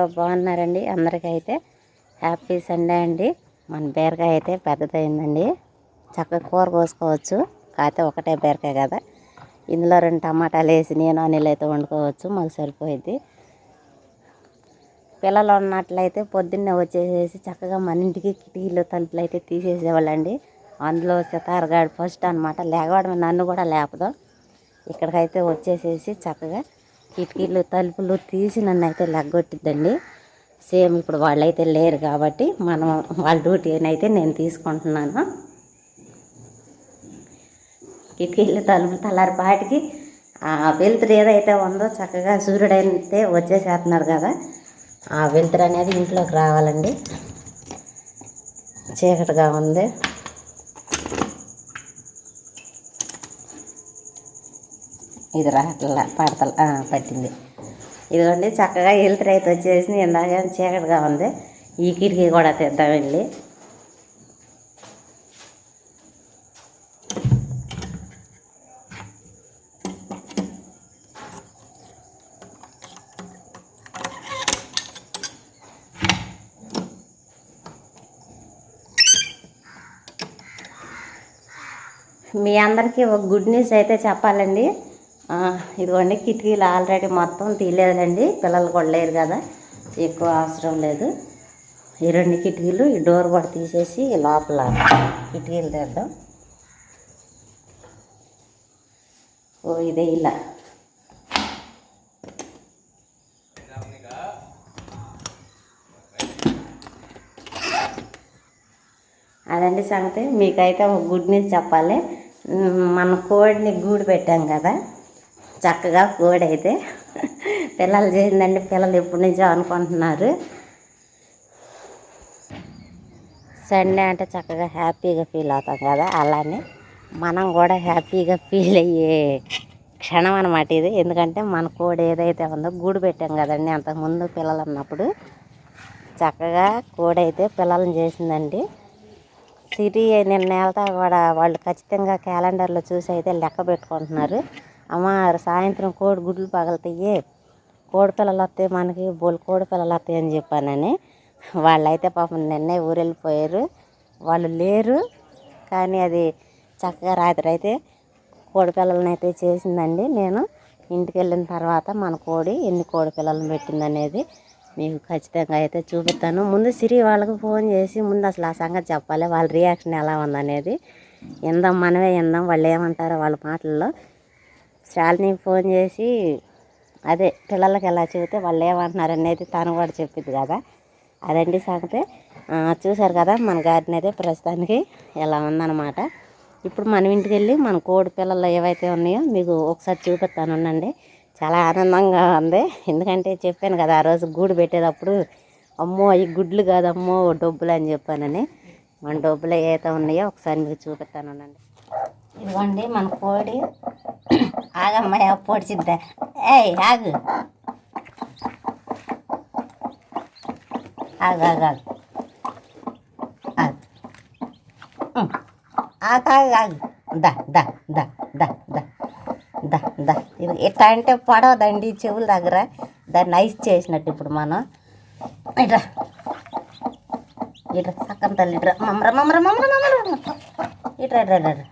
ఉన్నారో బాగున్నారండి అందరికైతే. Happy Sunday అండి. మన బీరకాయ అయితే పెద్దదైందండి. చక్కగా కూర కోసుకోవచ్చు. కాకపోతే ఒకటే బీరకాయ కదా. ఇందులో రెండు టమాటాలు వేసి నేను అనిల్ అయితే వండుకోవచ్చు. మాకు సరిపోయింది పిల్లలు ఉన్నట్లయితే పొద్దున్నే వచ్చేసేసి చక్కగా మన ఇంటికి కిటికీలు తలుపులు అయితే తీసేసేవాళ్ళండి. అందులో సితారగాడు ఫస్ట్ అనమాట లేకపోవడం నన్ను కూడా లేపదు. ఇక్కడికైతే వచ్చేసేసి చక్కగా కిటికీలు తలుపులు తీసి నన్ను అయితే లెగ్గొట్టిద్దండి. సేమ్ ఇప్పుడు వాళ్ళైతే లేరు కాబట్టి మనం వాళ్ళ డ్యూటీ అయితే నేను తీసుకుంటున్నాను. కిటికీలు తలుపులు తలారిపాటికి ఆ వెలుతురు ఏదైతే ఉందో చక్కగా సూర్యుడైతే వచ్చేసేస్తున్నారు కదా ఆ వెలుతురు అనేది ఇంట్లోకి రావాలండి. చీకటిగా ఉంది. ఇది రాట్ల పడతల పట్టింది. ఇదిగోండి చక్కగా వెలుతురు అయితే వచ్చేసి ఇందాక చీకటిగా ఉంది. ఈ కిటికీ కూడా తెద్దాం వెళ్ళి. మీ అందరికీ ఒక గుడ్ న్యూస్ అయితే చెప్పాలండి. ఇదిగోండి కిటికీలు ఆల్రెడీ మొత్తం తీయలేదండి పిల్లలు కూడా లేరు కదా ఎక్కువ అవసరం లేదు. ఈ రెండు కిటికీలు ఈ డోర్ కూడా తీసేసి లోపల కిటికీలు తెద్దాం. ఓ ఇదే ఇలా అదండి సంగతి. మీకైతే ఒక గుడ్ న్యూస్ చెప్పాలి. మన కోడిని గూడు పెట్టాం కదా. చక్కగా కోడైతే అయితే పిల్లలు చేసిందండి పిల్లలు ఎప్పటి నుంచో అనుకుంటున్నారు. సండే అంటే చక్కగా హ్యాపీగా ఫీల్ అవుతాం కదా అలానే మనం కూడా హ్యాపీగా ఫీల్ అయ్యే క్షణం అనమాట ఇది. ఎందుకంటే మన కోడి ఏదైతే ఉందో గూడు పెట్టాం కదండి అంతకుముందు పిల్లలు ఉన్నప్పుడు. చక్కగా కోడి అయితే పిల్లలను చేసిందండి. సిరి నిన్న వెళ్తా కూడా వాళ్ళు ఖచ్చితంగా క్యాలెండర్లో చూసి అయితే లెక్క పెట్టుకుంటున్నారు. అమ్మ సాయంత్రం కోడి గుడ్లు పగలుతాయి కోడి పిల్లలు వస్తాయి మనకి బోల్ కోడి పిల్లలు వస్తాయి అని చెప్పానని. వాళ్ళైతే పాపం నిన్నే ఊరెళ్ళిపోయారు వాళ్ళు లేరు. కానీ అది చక్కగా రాత్రి అయితే కోడి పిల్లలని అయితే చేసిందండి. నేను ఇంటికి వెళ్ళిన తర్వాత మన కోడి ఎన్ని కోడి పిల్లలను పెట్టిందనేది మీకు ఖచ్చితంగా అయితే చూపిస్తాను. ముందు సిరి వాళ్ళకి ఫోన్ చేసి ముందు అసలు ఆ సంగతి చెప్పాలి వాళ్ళ రియాక్షన్ ఎలా ఉందనేది. ఇందాం మనమే ఇందాం వాళ్ళు ఏమంటారో వాళ్ళ మాటల్లో శాలిని ఫోన్ చేసి అదే పిల్లలకి ఎలా చెబితే వాళ్ళు ఏమంటున్నారు అనేది తను కూడా చెప్పింది కదా. అదండి సాగితే. చూశారు కదా మన గార్డెన్ అయితే ప్రస్తుతానికి ఎలా ఉందన్నమాట. ఇప్పుడు మనం ఇంటికి వెళ్ళి మన కోడి పిల్లలు ఏవైతే ఉన్నాయో మీకు ఒకసారి చూపిస్తాను ఉండండి. చాలా ఆనందంగా ఉంది. ఎందుకంటే చెప్పాను కదా ఆ రోజు గూడు పెట్టేటప్పుడు అమ్మో అవి గుడ్లు కాదమ్మో డబ్బులు అని చెప్పానని. మన డబ్బులు ఏవైతే ఉన్నాయో ఒకసారి మీకు చూపిస్తాను ఉండండి. ఇదిగోండి మన కోడి. ఆగమ్మయ్య పొడిచిద్దా. ఏయ్ ఆగు. ఆగు ఆగు ఆగు. ఆగు. ఆగు ఆగు ఆగు. దా దా దా దా దా. దా దా. ఇది ఎట్లా అంటే పడవదండి చెవుల దగ్గర. దాన్ని ఐస్ చేసినట్టు ఇప్పుడు మనం. ఇట్రా. ఇట్రా సక్కన తల్లి ఇట్రా. మమ్మర మమ్మర మమ్మర మమ్మర ఇట్రా ఇట్రా ఇట్రా.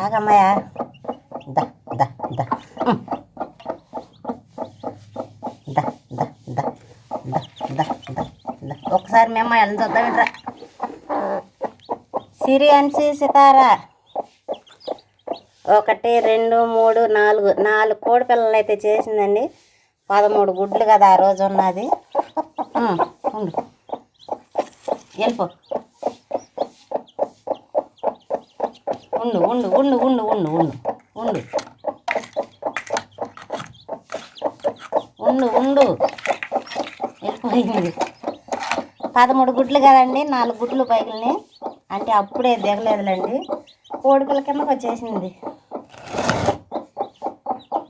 ఆగమ్మయ్య. దా దా దా. దా దా దా దా దా దా దా. ఒకసారి మేము వెళ్ళి చూద్దాం సిరి అంశి సితారా. ఒకటి రెండు మూడు నాలుగు నాలుగు కోడి పిల్లలు అయితే చేసిందండి. పదమూడు గుడ్లు కదా ఆ రోజు ఉన్నది. ఉండు. వెళ్ళిపో. ఉండు ఉండు ఉండు ఉండు ఉండు ఉండు ఉండు. ఉండు ఉండు. వెళ్ళిపోయింది. పదమూడు గుడ్లు కదండి నాలుగు గుడ్లు పైకిల్ని అంటే అప్పుడే దిగలేదులేండి. కోడిపిల్ల కిందకు వచ్చేసింది.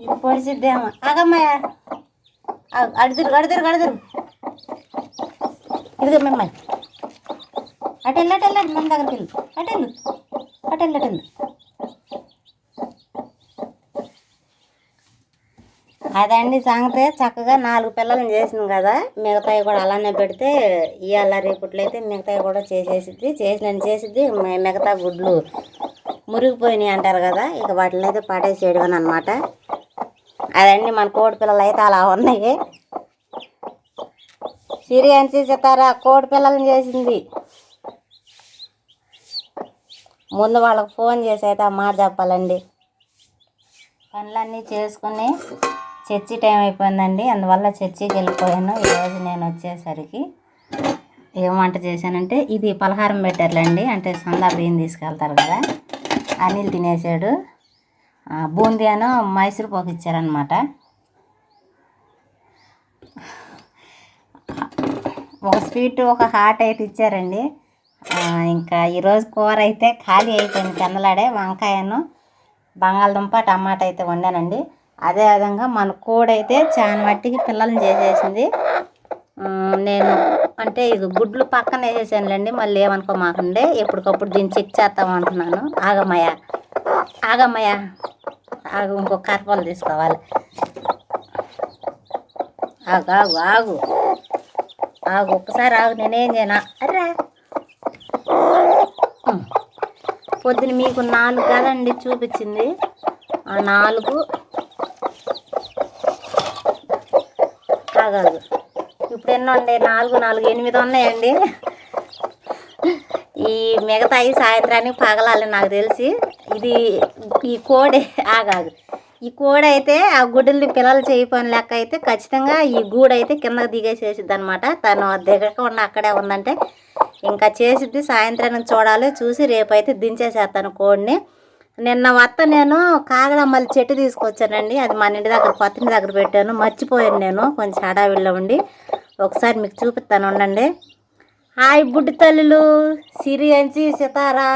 ఇది పొడిచిద్దేమో ఆగమ్మయ్య. అడుదురు అడుదురు అడుదురు. ఇదిగో మిమ్మల్ని. అటు వెళ్ళి మన దగ్గరికి వెళ్ళు. అటు వెళ్ళు. అటు అదండి సంగతే చక్కగా నాలుగు పిల్లలను చేసింది కదా మిగతాయి కూడా అలానే పెడితే ఇవాళ రేపుట్లయితే మిగతాయి కూడా చేసేసిద్ది చేసిన చేసిద్ది మిగతా గుడ్లు మురిగిపోయినాయి అంటారు కదా ఇక వాటిని అయితే పడేసేయడం అనమాట అదండి మన కోడి పిల్లలు అయితే అలా ఉన్నాయి. సిరియాన్సి సితారా కోడి పిల్లలను చేసింది. ముందు వాళ్ళకి ఫోన్ చేసి అయితే ఆ మాట చెప్పాలండి. పనులన్నీ చేసుకుని చర్చి టైం అయిపోయిందండి. అందువల్ల చర్చికి వెళ్ళిపోయాను. ఈరోజు నేను వచ్చేసరికి ఏం వంట చేశానంటే ఇది పలహారం పెట్టారులేండి. అంటే సందా బియ్యం తీసుకెళ్తారు కదా. అనిల్ తినేసాడు. బూందియాను బూందీ మైసూర్ పోకు ఇచ్చారనమాట ఒక స్వీట్ ఒక హాట్ అయితే ఇచ్చారండి. ఇంకా ఈరోజు కూర అయితే ఖాళీ అయిపోయింది కిందలాడే వంకాయను బంగాళదుంప టమాటా అయితే వండానండి. అదేవిధంగా మన కూడైతే చాలా మట్టికి పిల్లల్ని చేసేసింది. నేను అంటే ఇది గుడ్లు పక్కన వేసేసానులేండి మళ్ళీ ఏమనుకో మాకండి ఎప్పటికప్పుడు దీన్ని చెక్ చేస్తాం అంటున్నాను. ఆగమ్మయ్య ఆగమ్మయ్య ఆగు ఇంకో కరపాలు తీసుకోవాలి. ఆగు ఆగు ఆగు. ఆగు ఒక్కసారి ఆగు నేనేం చేయనా. అర్రా. పొద్దున మీకు నాలుగు కదండి చూపించింది. ఆ నాలుగు కాగలదు ఇప్పుడు ఎన్ని ఉన్నాయి నాలుగు నాలుగు ఎనిమిది ఉన్నాయండి. ఈ మిగతాయి సాయంత్రానికి పగలాలి నాకు తెలిసి. ఇది ఈ కోడి ఆగాదు ఈ కోడి అయితే ఆ గుడ్డల్ని పిల్లలు చేయపోయిన లెక్క అయితే ఖచ్చితంగా ఈ గూడు అయితే దిగేసేసిద్ది అనమాట తను దిగకుండా అక్కడే ఉందంటే ఇంకా చేసిద్ది సాయంత్రానికి చూడాలి. చూసి రేపైతే దించేసేస్తాను కోడిని. నిన్న వత్త నేను కాగడమల్లి చెట్టు తీసుకొచ్చానండి. అది మన ఇంటి దగ్గర కొత్త ఇంటి దగ్గర పెట్టాను. మర్చిపోయాను నేను. కొంచెం హడావిడిలో ఉండి ఒకసారి మీకు చూపిస్తాను. ఉండండి. హాయ్ బుడ్డి తల్లులు. సిరి అంచి సితారా.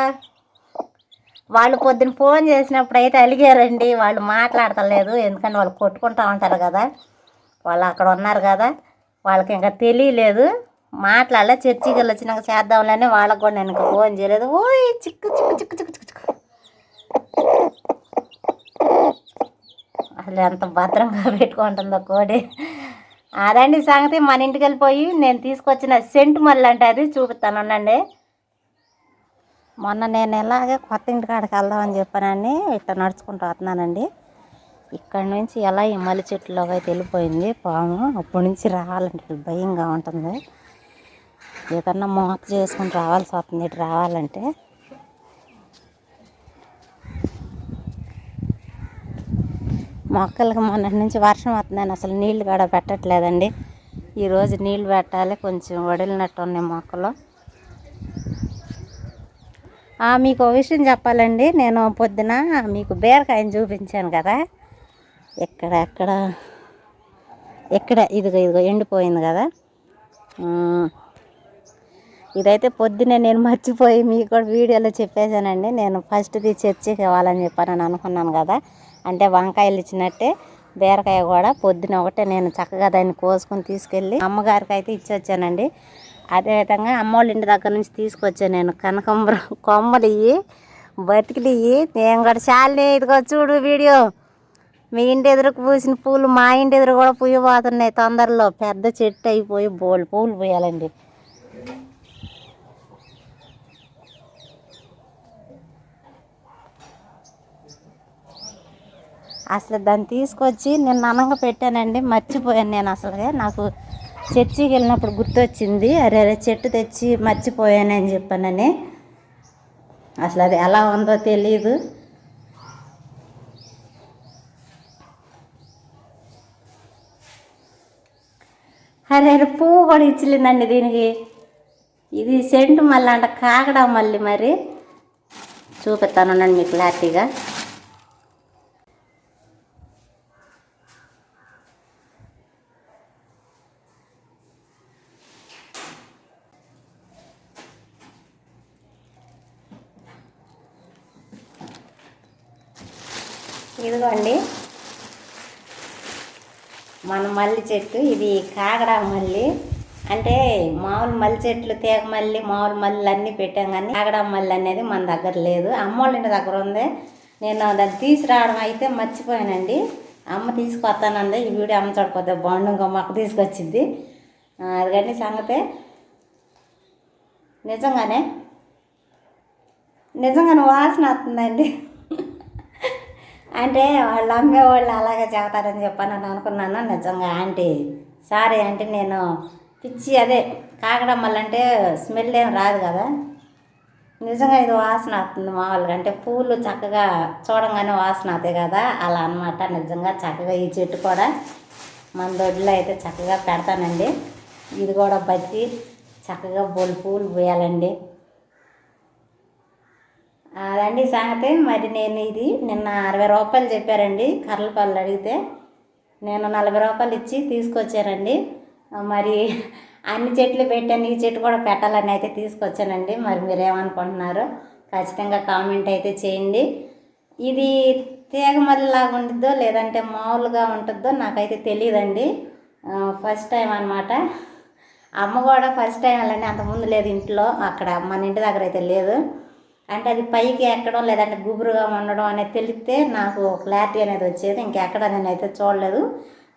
వాళ్ళు పొద్దున ఫోన్ చేసినప్పుడు అయితే అలిగారండి. వాళ్ళు మాట్లాడతలేదు. ఎందుకంటే వాళ్ళు కొట్టుకుంటా ఉంటారు కదా. వాళ్ళు అక్కడ ఉన్నారు కదా. వాళ్ళకి ఇంకా తెలియలేదు. మాట్లాడలే చర్చికి వచ్చినాక చేద్దాంలేని వాళ్ళకి కూడా నేను ఫోన్ చేయలేదు. ఓయ్ చిక్కు చిక్కు చిక్కు చిక్కు చిక్కు చిక్కు. అసలు ఎంత భద్రంగా పెట్టుకుంటుందో కోడి. అదండి సంగతి. మన ఇంటికి వెళ్ళిపోయి నేను తీసుకొచ్చిన సెంటు మళ్ళీ అంటే అది చూపిస్తాను ఉండండి. మొన్న నేను ఎలాగే కొత్త ఇంటి కాడికి వెళ్దామని చెప్పానని ఇట్లా నడుచుకుంటూ వస్తున్నానండి. ఇక్కడ నుంచి ఎలా ఈ మల్లి చెట్టులోకి అయితే వెళ్ళిపోయింది పాము. అప్పటి నుంచి రావాలంటే భయంగా ఉంటుంది. ఏదన్నా మోత చేసుకుని రావాల్సి వస్తుంది. ఇటు రావాలంటే. మొక్కలకి మొన్నటి నుంచి వర్షం వస్తుందని అసలు నీళ్ళు కూడా పెట్టట్లేదండి. ఈరోజు నీళ్ళు పెట్టాలి. కొంచెం వడిలినట్టు ఉన్నాయి మొక్కలు. మీకు ఒక విషయం చెప్పాలండి. నేను పొద్దున మీకు బీరకాయని చూపించాను కదా. ఇక్కడ ఎక్కడ? ఎక్కడ? ఇదిగో ఇదిగో ఎండిపోయింది కదా. ఇదైతే పొద్దునే నేను మర్చిపోయి మీకు కూడా వీడియోలో చెప్పేశానండి. నేను ఫస్ట్ది చర్చికి ఇవ్వాలని చెప్పానని అనుకున్నాను కదా. అంటే వంకాయలు ఇచ్చినట్టే బీరకాయ కూడా పొద్దున ఒకటే నేను చక్కగా దాన్ని కోసుకొని తీసుకెళ్ళి అమ్మగారికి అయితే ఇచ్చొచ్చానండి అదేవిధంగా అమ్మోళ్ళ ఇంటి దగ్గర నుంచి తీసుకొచ్చాను నేను కనకంబరం కొమ్మలు ఇవి బతికిలు ఇవి నేను కూడా చాలే ఇదిగో చూడు వీడియో. మీ ఇంటి ఎదురుకు పూసిన పూలు మా ఇంటి ఎదురు కూడా పూయబోతున్నాయి తొందరలో. పెద్ద చెట్టు అయిపోయి బోల్ పూలు పూయాలండి. అసలు దాన్ని తీసుకొచ్చి నేను అనంగా పెట్టానండి మర్చిపోయాను నేను అసలు నాకు చర్చికి వెళ్ళినప్పుడు గుర్తొచ్చింది అరే అరే చెట్టు తెచ్చి మర్చిపోయానని చెప్పానని. అసలు అది ఎలా ఉందో తెలియదు అరే అరే పువ్వు కూడా ఇచ్చలేదండి దీనికి. ఇది సెంటు మళ్ళీ అంట కాకడా మళ్ళీ మరి. చూపిస్తాను మీకు క్లారిటీగా ఇదిగోండి మన మల్లి చెట్టు ఇది కాగడా మల్లి. అంటే మామూలు మల్లి చెట్లు తేగ మల్లి మామూలు మల్లి అన్నీ పెట్టాం కానీ కాగడా మల్లి అనేది మన దగ్గర లేదు. అమ్మోళ్ళ ఇంటి దగ్గర ఉంది. నేను దాన్ని తీసుకురావడం అయితే మర్చిపోయానండి. అమ్మ తీసుకొస్తానంది. ఈ వీడియో అమ్మ చూడకపోతే బాగుండు మాకు తీసుకొచ్చింది. అది కానీ సంగతే. నిజంగానే నిజంగానే వాసన వస్తుందండి. అంటే వాళ్ళు అమ్మేవాళ్ళు అలాగే చెబుతారని చెప్పాను నేను అనుకున్నాను. నిజంగా ఆంటీ సారీ అంటే నేను పిచ్చి అదే కాకడమ్మలంటే వల్ల అంటే స్మెల్ ఏం రాదు కదా. నిజంగా ఇది వాసన వస్తుంది మామూలుగా అంటే పూలు చక్కగా చూడంగానే వాసన అవుతాయి కదా అలా అన్నమాట. నిజంగా చక్కగా ఈ చెట్టు కూడా మన దొడ్లో అయితే చక్కగా పెడతానండి. ఇది కూడా బతికి చక్కగా బొల్ పూలు పోయాలండి అదండి సంగతి మరి నేను ఇది నిన్న అరవై రూపాయలు చెప్పారండి కర్రలపల్లి అడిగితే. నేను నలభై రూపాయలు ఇచ్చి తీసుకొచ్చానండి మరి అన్ని చెట్లు పెట్టాను ఈ చెట్టు కూడా పెట్టాలని అయితే తీసుకొచ్చానండి. మరి మీరు ఏమనుకుంటున్నారు ఖచ్చితంగా కామెంట్ అయితే చేయండి. ఇది తీగ మల్లిలాగా ఉంటుందో లేదంటే మామూలుగా ఉంటుందో నాకైతే తెలియదండి ఫస్ట్ టైం అనమాట అమ్మ కూడా ఫస్ట్ టైం వెళ్ళండి అంతకుముందు లేదు ఇంట్లో అక్కడ మన ఇంటి దగ్గర అయితే లేదు. అంటే అది పైకి ఎక్కడం లేదంటే గుబురుగా ఉండడం అనేది తెలిస్తే నాకు క్లారిటీ అనేది వచ్చేది ఇంకెక్కడ అయితే చూడలేదు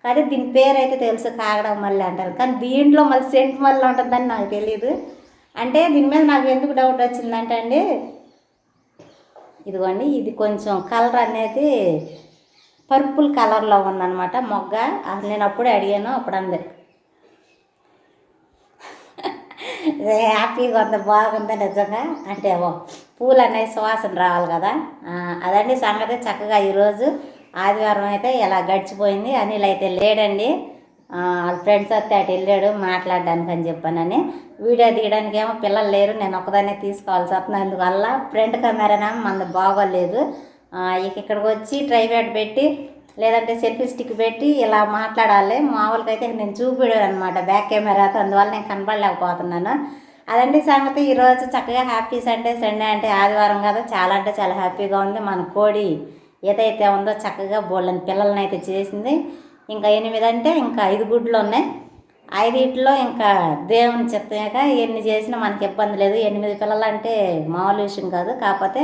కానీ దీని పేరు అయితే తెలుసు కాగడం మళ్ళీ అంటారు కానీ దీంట్లో మళ్ళీ సెంట్ మళ్ళీ ఉంటుందని నాకు తెలియదు అంటే దీని మీద నాకు ఎందుకు డౌట్ వచ్చిందంటే అండి ఇదిగోండి ఇది కొంచెం కలర్ అనేది పర్పుల్ కలర్లో ఉందన్నమాట మొగ్గ అది నేను అప్పుడే అడిగాను అప్పుడు అంది హ్యాపీగా ఉంది బాగుంది నిజంగా అంటే ఓ పూలు అనేవి సువాసన రావాలి కదా. అదండి సంగతి చక్కగా ఈరోజు ఆదివారం అయితే ఇలా గడిచిపోయింది అనిల్ అయితే లేడండి. వాళ్ళ ఫ్రెండ్స్ వస్తే అటు వెళ్ళాడు మాట్లాడడానికి అని చెప్పానని. వీడియో తీయడానికి ఏమో పిల్లలు లేరు నేను ఒక్కదాన్నే తీసుకోవాల్సి వస్తుంది. అందువల్ల ఫ్రంట్ కెమెరానా మనది బాగోలేదు. ఇక ఇక్కడికి వచ్చి ట్రైప్యాడ్ పెట్టి లేదంటే సెల్ఫీ స్టిక్ పెట్టి ఇలా మాట్లాడాలి. మామూలుగా అయితే నేను చూపిడాను అనమాట బ్యాక్ కెమెరాతో. అందువల్ల నేను కనపడలేకపోతున్నాను. అదండి సంగతి. ఈరోజు చక్కగా హ్యాపీ సండే సండే అంటే ఆదివారం కదా. చాలా అంటే చాలా హ్యాపీగా ఉంది. మన కోడి ఏదైతే ఉందో చక్కగా బోళ్ళని పిల్లల్ని అయితే చేసింది. ఇంకా ఎనిమిది అంటే ఇంకా ఐదు గుడ్లు ఉన్నాయి. ఐదిట్లో ఇంకా దేవుని చెప్తాక ఎన్ని చేసినా మనకి ఇబ్బంది లేదు. ఎనిమిది పిల్లలు అంటే మామూలు విషయం కాదు. కాకపోతే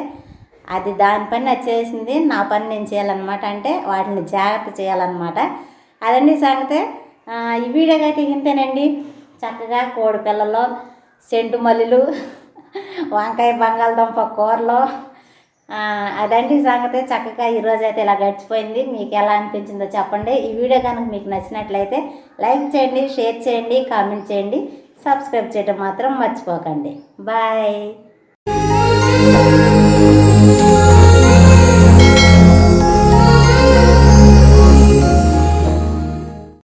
అది దాని పని అది చేసింది. నా పని నేను చేయాలన్నమాట. అంటే వాటిని జాగ్రత్త చేయాలన్నమాట. అదండి సంగతే. ఈ వీడియోకి అయితే ఇంతేనండి చక్కగా కోడి పిల్లలు సెంటు మల్లెలు వంకాయ బంగాళదుంప కూరలు. అదండి సంగతి. చక్కగా ఈరోజు అయితే ఇలా గడిచిపోయింది. మీకు ఎలా అనిపించిందో చెప్పండి. ఈ వీడియో కనుక మీకు నచ్చినట్లయితే లైక్ చేయండి షేర్ చేయండి కామెంట్ చేయండి. సబ్స్క్రైబ్ చేయడం మాత్రం మర్చిపోకండి. బాయ్.